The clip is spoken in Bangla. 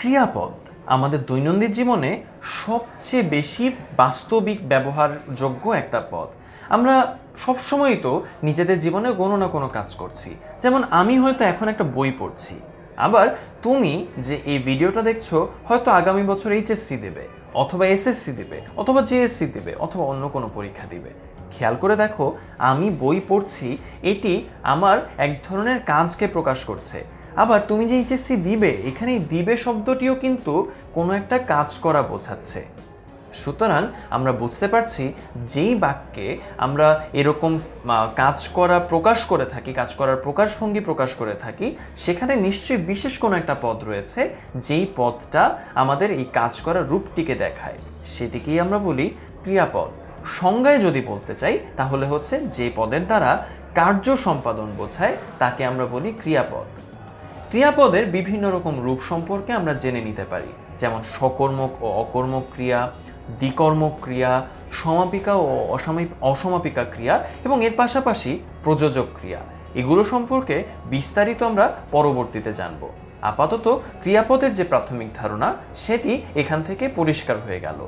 ক্রিয়াপদ আমাদের দৈনন্দিন জীবনে সবচেয়ে বেশি বাস্তবিক ব্যবহারযোগ্য একটা পদ। আমরা সবসময়ই তো নিজেদের জীবনে কোনো না কোনো কাজ করছি। যেমন আমি হয়তো এখন একটা বই পড়ছি। আবার তুমি যে এই ভিডিওটা দেখছ হয়তো আগামী বছর এইচএসসি দেবে, অথবা এসএসসি দেবে, অথবা জেএসসি দেবে, অথবা অন্য কোনো পরীক্ষা দিবে। খেয়াল করে দেখো, আমি বই পড়ছি, এটি আমার এক ধরনের কাজকে প্রকাশ করছে। আবার তুমি যে এইচএসসি দিবে এখানে দিবে শব্দটিও কিন্তু কোনো একটা কাজ করা বোঝাচ্ছে। সুতরাং আমরা বুঝতে পারছি যেই বাক্যে আমরা এরকম কাজ করা প্রকাশ করে থাকি, কাজ করার প্রকাশভঙ্গি প্রকাশ করে থাকি, সেখানে নিশ্চয়ই বিশেষ কোনো একটা পদ রয়েছে, যেই পদটা আমাদের এই কাজ করার রূপটিকে দেখায়। সেটিকেই আমরা বলি ক্রিয়াপদ। সংজ্ঞায় যদি বলতে চাই, তাহলে হচ্ছে যে পদের দ্বারা কার্য সম্পাদন বোঝায়, তাকে আমরা বলি ক্রিয়াপদ। ক্রিয়াপদের বিভিন্ন রকম রূপ সম্পর্কে আমরা জেনে নিতে পারি। যেমন সকর্মক ও অকর্মক ক্রিয়া, দ্বিকর্মক ক্রিয়া, সমাপিকা ও অসমাপিকা ক্রিয়া এবং এর পাশাপাশি প্রযোজক ক্রিয়া। এগুলো সম্পর্কে বিস্তারিত আমরা পরবর্তীতে জানব। আপাতত ক্রিয়াপদের যে প্রাথমিক ধারণা, সেটি এখান থেকে পরিষ্কার হয়ে গেল।